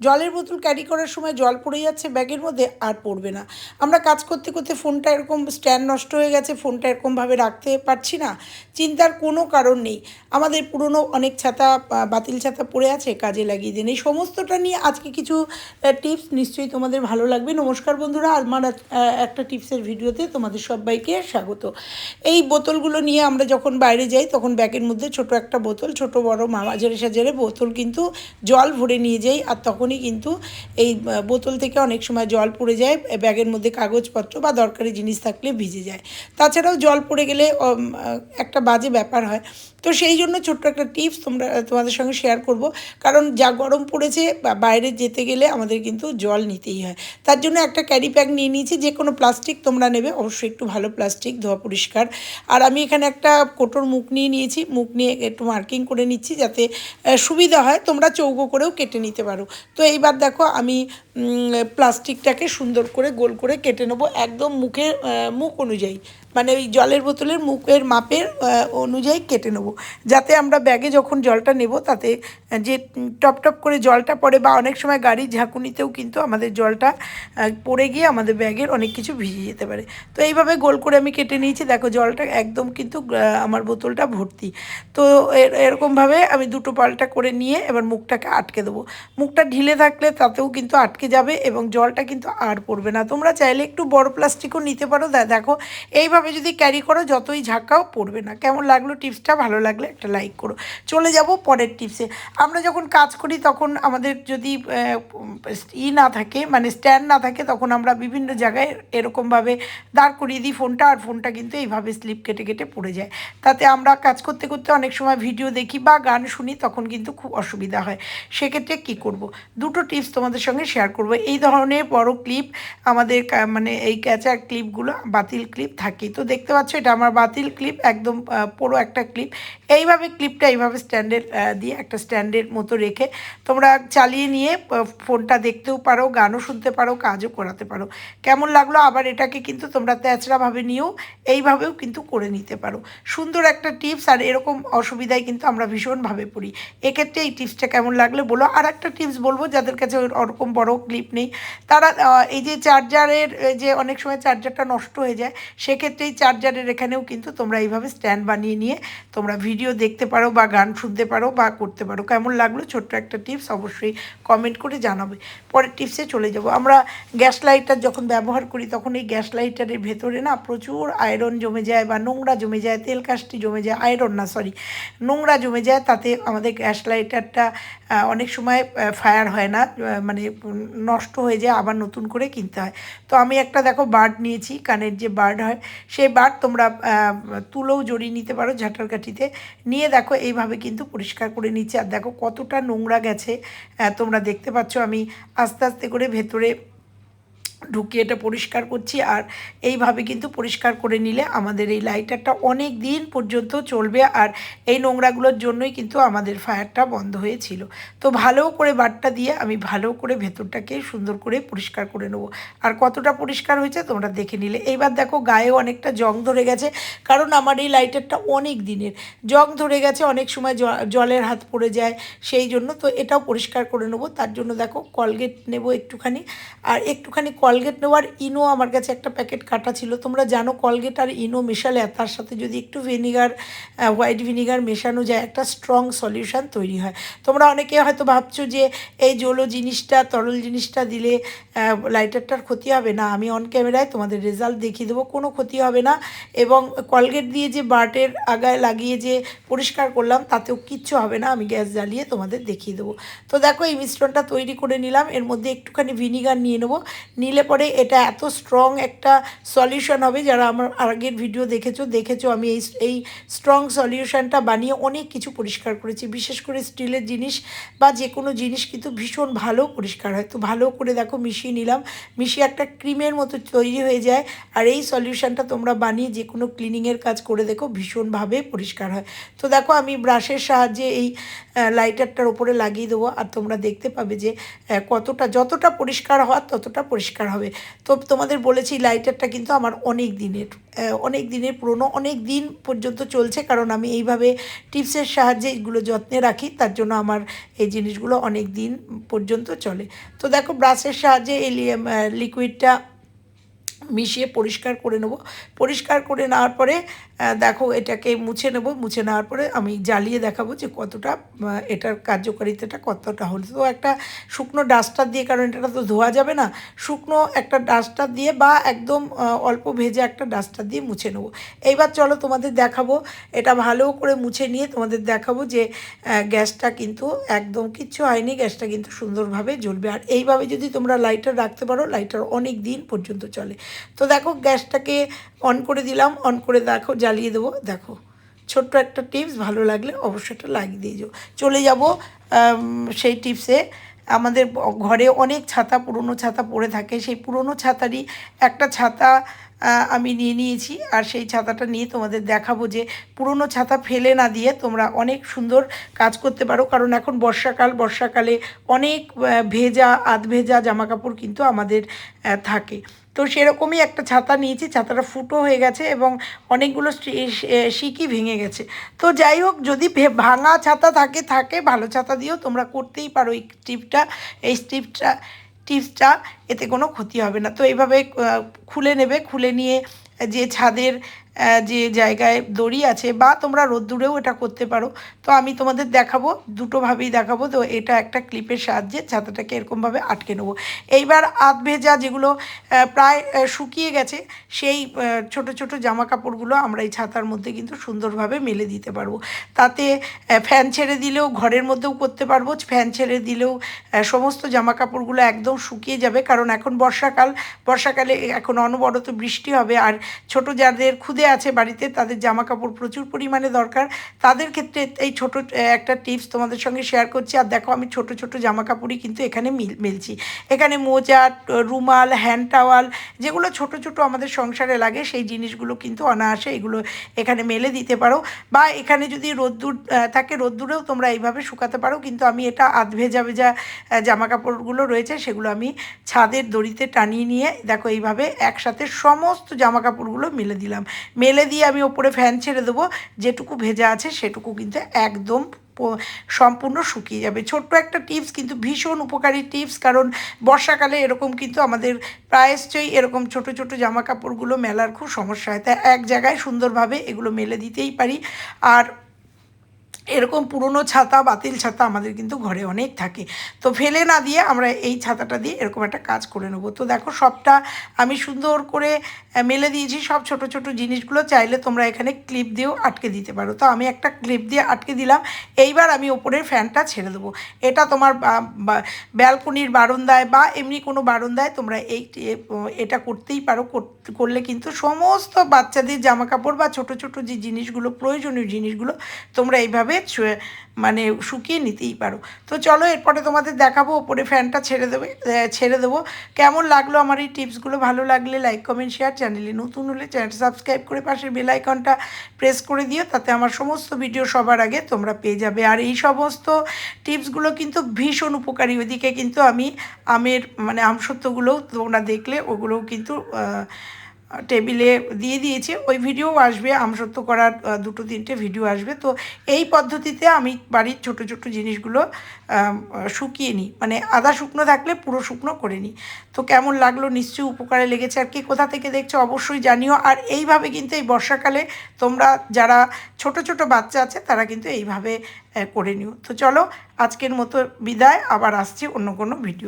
জলের বোতল ক্যারি করার সময় জল পড়ে যাচ্ছে, ব্যাগের মধ্যে আর পড়বে না। আমরা কাজ করতে করতে ফোনটা এরকম স্ট্যান্ড নষ্ট হয়ে গেছে, ফোনটা এরকমভাবে রাখতে পারছি না। চিন্তার কোনো কারণ নেই। আমাদের পুরনো অনেক ছাতা বাতিল ছাতা পড়ে আছে, কাজে লাগিয়ে দিন। এই সমস্তটা নিয়ে আজকে কিছু টিপস নিশ্চয়ই তোমাদের ভালো লাগবে। নমস্কার বন্ধুরা আমার একটা টিপসের ভিডিওতে তোমাদের সবাইকে স্বাগত। এই বোতলগুলো নিয়ে আমরা যখন বাইরে যাই, তখন ব্যাগের মধ্যে ছোট একটা বোতল, ছোট বড় মাঝারে সাজারে বোতল কিন্তু জল ভরে নিয়ে যাই। আর তখনই কিন্তু এই বোতল থেকে অনেক সময় জল পড়ে যায়, ব্যাগের মধ্যে কাগজপত্র বা দরকারি জিনিস থাকলে ভিজে যায়। তাছাড়াও জল পড়ে গেলে একটা বাজে ব্যাপার হয়। তো সেই জন্য ছোট্ট একটা টিপস তোমরা, তোমাদের সঙ্গে শেয়ার করব। কারণ যা গরম পড়েছে, বা বাইরে যেতে গেলে আমাদের কিন্তু জল নিতেই হয়। তার জন্য একটা ক্যারি ব্যাগ নিয়ে নিয়েছি, যে কোনো প্লাস্টিক তোমরা নেবে। অবশ্যই একটু ভালো প্লাস্টিক, ধোয়া পরিষ্কার। আর আমি এখানে একটা কোটোর মুখ নিয়ে নিয়েছি। মুখ নিয়ে একটু মার্কিং করে নিচ্ছি যাতে সুবিধা হয়। তোমরা চৌকো করেও কেটে নিতে পারো। তো এইবার দেখো আমি প্লাস্টিকটাকে সুন্দর করে গোল করে কেটে নেব একদম মুখের মুখ অনুযায়ী। মানে ওই জলের বোতলের মুখের মাপের অনুযায়ী কেটে নেব। যাতে আমরা ব্যাগে যখন জলটা নেব, তাতে যে টপ টপ করে জলটা পড়ে বা অনেক সময় গাড়ির ঝাঁকুনিতেও কিন্তু আমাদের জলটা পড়ে গিয়ে আমাদের ব্যাগের অনেক কিছু ভিজে যেতে পারে। তো এইভাবে গোল করে আমি কেটে নিয়েছি। দেখো জলটা একদম কিন্তু আমার বোতলটা ভর্তি। তো এর- এরকমভাবে আমি দুটো পাল্টা করে নিয়ে এবার মুখটাকে আটকে দেবো। মুখটা ঢিলে থাকলে তাতেও কিন্তু আটকে যাবে এবং জলটা কিন্তু আর পড়বে না। তোমরা চাইলে একটু বড় প্লাস্টিকও নিতে পারো। দেখো, এইভাবে যদি ক্যারি করো, যতই ঝাঁকাও পড়বে না। কেমন লাগল টিপসটা? ভালো লাগলে একটা লাইক করো। চলে যাব পরের টিপসে। আমরা যখন কাজ করি, তখন আমাদের যদি ই না থাকে মানে স্ট্যান্ড না থাকে, তখন আমরা বিভিন্ন জায়গায় এরকমভাবে দাঁড় করিয়ে দিই ফোনটা আর ফোনটা কিন্তু এইভাবে স্লিপ কেটে কেটে পড়ে যায়। তাতে আমরা কাজ করতে করতে অনেক সময় ভিডিও দেখি বা গান শুনি, তখন কিন্তু খুব অসুবিধা হয়। সেক্ষেত্রে কি করব? দুটো টিপস তোমাদের সঙ্গে শেয়ার করব। এই ধরনের বড় ক্লিপ আমাদের মানে এই ক্যাচার ক্লিপগুলো বাতিল ক্লিপ থাকে। তো দেখতে পাচ্ছ এটা আমার বাতিল ক্লিপ একদম পুরো একটা ক্লিপ এইভাবে ক্লিপটা এইভাবে স্ট্যান্ডের দিয়ে একটা স্ট্যান্ডের মতো রেখে তোমরা চালিয়ে নিয়ে ফোনটা দেখতেও পারো, গানও শুনতে পারো, কাজও করাতে পারো। কেমন লাগল আবার এটাকে কিন্তু তোমরা তেচড়াভাবে নিয়েও এইভাবেও কিন্তু করে নিতে পারো। সুন্দর একটা টিপস আর এরকম অসুবিধায় কিন্তু আমরা ভীষণভাবে পড়ি। এক্ষেত্রে এই টিপসটা কেমন লাগলে বলো। আর একটা টিপস বলব যাদের কাছে ওরকম বড় ক্লিপ নেই। তারা এই যে চার্জারের যে অনেক সময় চার্জারটা নষ্ট হয়ে যায় সেক্ষেত্রে এই চার্জারের এখানেও কিন্তু তোমরা এইভাবে স্ট্যান্ড বানিয়ে নিয়ে তোমরা ভিডিও দেখতে পারো বা গান শুনতে পারো বা করতে পারো। কেমন লাগল ছোট্ট একটা টিপস অবশ্যই কমেন্ট করে জানাবে। পরের টিপসে চলে যাব। আমরা গ্যাস লাইটার যখন ব্যবহার করি, তখন এই গ্যাস লাইটারের ভেতরে না প্রচুর আয়রন জমে যায় বা নোংরা জমে যায়, তেল কাশটি জমে যায়, আয়রন না সরি নোংরা জমে যায়, তাতে আমাদের গ্যাস লাইটারটা অনেক সময় ফায়ার হয় না মানে নষ্ট হয়ে যায়, আবার নতুন করে কিনতে হয়। তো আমি একটা দেখো বার্ড নিয়েছি, কানের যে বার্ড হয়, সেই বার্ড তোমরা তুলেও জড়িয়ে নিতে পারো ঝাঁটার কাঠিতে নিয়ে দেখো, এইভাবে কিন্তু পরিষ্কার করে নিচ্ছে। আর দেখো কতটা নোংরা গেছে তোমরা দেখতে পাচ্ছ। আমি আস্তে আস্তে করে ভেতরে ঢুকিয়ে এটা পরিষ্কার করছি আর এইভাবে কিন্তু পরিষ্কার করে নিলে আমাদের এই লাইটারটা অনেক দিন পর্যন্ত চলবে আর এই নোংরাগুলোর জন্যই কিন্তু আমাদের ফায়ারটা বন্ধ হয়েছিল। তো ভালো করে বাটটা দিয়ে আমি ভালো করে ভেতরটাকে সুন্দর করে পরিষ্কার করে নেব। আর কতটা পরিষ্কার হয়েছে তোমরা দেখে নিলে। এইবার দেখো গায়েও অনেকটা জং ধরে গেছে, কারণ আমার এই লাইটারটা অনেক দিনের। জং ধরে গেছে, অনেক সময় জলের হাত পড়ে যায় সেই জন্য তো এটাও পরিষ্কার করে নেব। তার জন্য দেখো কলগেট নেব একটুখানি। আর একটুখানি কলগেট নেওয়ার ইনো আমার কাছে একটা প্যাকেট কাটা ছিল। তোমরা জানো কলগেট আর ইনো মেশালে তার সাথে যদি একটু ভিনিগার হোয়াইট ভিনিগার মেশানো যায়, একটা স্ট্রং সলিউশন তৈরি হয়। তোমরা অনেকে হয়তো ভাবছ যে এই জলো জিনিসটা, তরল জিনিসটা দিলে লাইটারটার ক্ষতি হবে না। আমি অন ক্যামেরায় তোমাদের রেজাল্ট দেখিয়ে দেবো, কোনো ক্ষতি হবে না। এবং কলগেট দিয়ে যে বার্টের আগায় লাগিয়ে যে পরিষ্কার করলাম, তাতেও কিচ্ছু হবে না। আমি গ্যাস জ্বালিয়ে তোমাদের দেখিয়ে দেবো। তো দেখো এই মিশ্রণটা তৈরি করে নিলাম। এর মধ্যে একটুখানি ভিনিগার নিয়ে নেব। নিলে পরে এটা এত স্ট্রং একটা সলিউশন হবে। যারা আমার আগের ভিডিও দেখেছ দেখেছ আমি এই এই স্ট্রং সলিউশনটা বানিয়ে অনেক কিছু পরিষ্কার করেছি। বিশেষ করে স্টিলের জিনিস বা যে কোনো জিনিস কিন্তু ভীষণ ভালো পরিষ্কার হয়। তো ভালো করে দেখো মিশিয়ে নিলাম। মিশিয়ে একটা ক্রিমের মতো তৈরি হয়ে যায়। আর এই সলিউশনটা তোমরা বানিয়ে যে কোনো ক্লিনিংয়ের কাজ করে দেখো, ভীষণভাবে পরিষ্কার হয়। তো দেখো আমি ব্রাশের সাহায্যে এই লাইটারটার ওপরে লাগিয়ে দেবো। আর তোমরা দেখতে পাবে যে কতটা, যতটা পরিষ্কার হওয়ার ততটা পরিষ্কার হবে। তো তোমাদের বলেছি লাইটারটা কিন্তু আমার অনেক দিনের অনেক দিনের পুরনো, অনেক দিন পর্যন্ত চলছে কারণ আমি এইভাবে টিপসের সাহায্যে এগুলো যত্নে রাখি, তার জন্য আমার এই জিনিসগুলো অনেক দিন পর্যন্ত চলে। তো দেখো ব্রাশের সাহায্যে এই লিকুইডটা মিশিয়ে পরিষ্কার করে নেব। পরিষ্কার করে নেওয়ার পরে দেখো এটাকে মুছে নেব। মুছে নেওয়ার পরে আমি জ্বালিয়ে দেখাবো যে কতটা এটার কার্যকারিতাটা কতটা হলো। তো একটা শুকনো ডাস্টার দিয়ে, কারণ এটা তো ধোয়া যাবে না, শুকনো একটা ডাস্টার দিয়ে বা একদম অল্প ভেজে একটা ডাস্টার দিয়ে মুছে নেব। এইবার চলো তোমাদের দেখাবো, এটা ভালো করে মুছে নিয়ে তোমাদের দেখাবো যে গ্যাসটা কিন্তু একদম কিচ্ছু হয়নি, গ্যাসটা কিন্তু সুন্দরভাবে জ্বলবে। আর এইভাবে যদি তোমরা লাইটার রাখতে পারো, লাইটার অনেক দিন পর্যন্ত চলে। তো দেখো, গ্যাসটাকে অন করে দিলাম অন করে দেখো, জ্বালিয়ে দেবো। দেখো, ছোট্ট একটা টিপস ভালো লাগলে অবশ্যই একটা লাগিয়ে দিয়ে যাও চলে যাব সেই টিপসে আমাদের ঘরে অনেক ছাতা, পুরনো ছাতা পড়ে থাকে। সেই পুরনো ছাতারই একটা ছাতা আমি নিয়ে নিয়েছি। আর সেই ছাতাটা নিয়ে তোমাদের দেখাবো যে, পুরনো ছাতা ফেলে না দিয়ে তোমরা অনেক সুন্দর কাজ করতে পারো। কারণ এখন বর্ষাকাল, বর্ষাকালে অনেক ভেজা আধ ভেজা জামা কাপড় কিন্তু আমাদের থাকে। তো সেরকমই একটা ছাতা নিয়েছি, ছাতাটা ফুটো হয়ে গেছে এবং অনেকগুলো শিকি ভেঙে গেছে। তো যাই হোক, যদি ভাঙা ছাতা থাকে থাকে, ভালো ছাতা দিয়েও তোমরা করতেই পারো এই টিপটা এই টিপটা, টিপসটা, এতে কোনো ক্ষতি হবে না। তো এইভাবে খুলে নেবে, খুলে নিয়ে যে ছাদের যে জায়গায় দড়ি আছে বা তোমরা রোদ্দুরেও এটা করতে পারো। তো আমি তোমাদের দেখাবো দুটোভাবেই দেখাবো, তো এটা একটা ক্লিপের সাহায্যে ছাতাটাকে এরকমভাবে আটকে নেব। এইবার আধ ভেজা যেগুলো প্রায় শুকিয়ে গেছে, সেই ছোট ছোট জামা কাপড়গুলো আমরা এই ছাতার মধ্যে কিন্তু সুন্দরভাবে মেলে দিতে পারব। তাতে ফ্যান ছেড়ে দিলেও ঘরের মধ্যেও করতে পারব, ফ্যান ছেড়ে দিলেও সমস্ত জামা কাপড়গুলো একদম শুকিয়ে যাবে, কারণ এখন বর্ষাকাল, বর্ষাকালে এখন অনবরত বৃষ্টি হবে, আর ছোট যাদের খুদে আছে বাড়িতে, তাদের জামা কাপড় প্রচুর পরিমাণে দরকার। তাদের ক্ষেত্রে এই ছোট একটা টিপস তোমাদের সঙ্গে শেয়ার করছি। আর দেখো, আমি ছোট ছোট জামা কাপড়ই কিন্তু এখানে মিল, মেলছি। এখানে মোজা, রুমাল হ্যান্ড টাওয়াল যেগুলো ছোট ছোট আমাদের সংসারে লাগে, সেই জিনিসগুলো কিন্তু অনায়াসে এগুলো এখানে মেলে দিতে পারো। বা এখানে যদি রোদ্দুর থাকে, রোদ্দুরেও তোমরা এইভাবে শুকাতে পারো। কিন্তু আমি এটা আধ ভেজা ভেজা জামা কাপড়গুলো রয়েছে, সেগুলো আমি ছাদের দড়িতে টানিয়ে নিয়ে, দেখো এইভাবে একসাথে সমস্ত জামা কাপড়গুলো মেলে দিলাম। মেলে দিয়ে আমি ওপরে ফ্যান ছেড়ে দেবো। যেটুকু ভেজা আছে সেটুকু কিন্তু একদম সম্পূর্ণ শুকিয়ে যাবে। ছোট্ট একটা টিপস কিন্তু ভীষণ উপকারী টিপস কারণ বর্ষাকালে এরকম কিন্তু আমাদের প্রায়শ্চয়ই এরকম ছোট ছোট জামা কাপড়গুলো মেলার খুব সমস্যা হয়। তাই এক জায়গায় সুন্দরভাবে এগুলো মেলে দিতেই পারি। আর এরকম পুরনো ছাতা, বাতিল ছাতা আমাদের কিন্তু ঘরে অনেক থাকে। তো ফেলে না দিয়ে আমরা এই ছাতাটা দিয়ে এরকম একটা কাজ করে নেব। তো দেখো সবটা আমি সুন্দর করে মেলে দিয়েছি। সব ছোট ছোট জিনিসগুলো চাইলে তোমরা এখানে ক্লিপ দিয়েও আটকে দিতে পারো। তো আমি একটা ক্লিপ দিয়ে আটকে দিলাম। এইবার আমি ওপরের ফ্যানটা ছেড়ে দেবো। এটা তোমার ব্যালকনির বারান্দায় বা এমনি কোনো বারান্দায় তোমরা এই এটা করতেই পারো। কর- করলে কিন্তু সমস্ত বাচ্চাদের জামা কাপড় বা ছোট ছোট যে জিনিসগুলো, প্রয়োজনীয় জিনিসগুলো তোমরা এইভাবে ছুঁয়ে- মানে শুকিয়ে নিতেই পারো। তো চলো এরপরে তোমাদের দেখাবো, ওপরে ফ্যানটা ছেড়ে দেবে ছেড়ে দেবো। কেমন লাগল আমার এই টিপসগুলো? ভালো লাগলে লাইক, কমেন্ট, শেয়ার চ্যানেলে নতুন হলে চ্যানেল সাবস্ক্রাইব করে পাশের বেলাইকনটা প্রেস করে দিও, তাতে আমার সমস্ত ভিডিও সবার আগে তোমরা পেয়ে যাবে। আর এই সমস্ত টিপসগুলো কিন্তু ভীষণ উপকারী। ওইদিকে কিন্তু আমি আমের মানে আমসত্ত্বগুলোও তোমরা দেখলে, ওগুলোও কিন্তু টেবিলে দিয়ে দিয়েছে, ওই ভিডিও আসবে, আমসত্ব করার দুটো তিনটে ভিডিও আসবে। তো এই পদ্ধতিতে আমি বাড়ির ছোট ছোট জিনিসগুলো শুকিয়ে নিই। মানে আদা শুকনো থাকলে পুরো শুকনো করে নিই। তো কেমন লাগল? নিশ্চয়ই উপকারে লেগেছে। আর কে কোথা থেকে দেখছ অবশ্যই জানিও। আর এইভাবে কিন্তু এই বর্ষাকালে তোমরা যারা ছোট ছোট বাচ্চা আছে, তারা কিন্তু এইভাবে করে নিও। তো চলো, আজকের মতো বিদায়। আবার আসছি অন্য কোনো ভিডিও